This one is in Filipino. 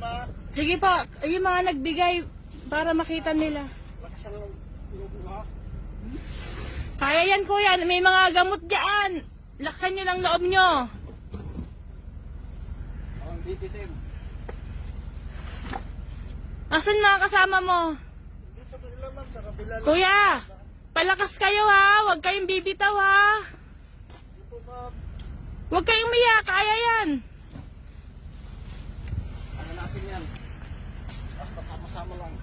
ma. Sige po, yung mga nagbigay para makita nila. Lakas ang mo ha. Kaya yan kuya, may mga gamot dyan. Laksan nyo lang loob nyo. Ang bibitin. Asan mga kasama mo? Dito ko sila ma'am sa kabila lang. Kuya, palakas kayo ha. Huwag kayong bibitaw ha. Dito ma'am. Huwag kayong umiyak. Kaya yan. Natin yan? Basta sama-sama lang.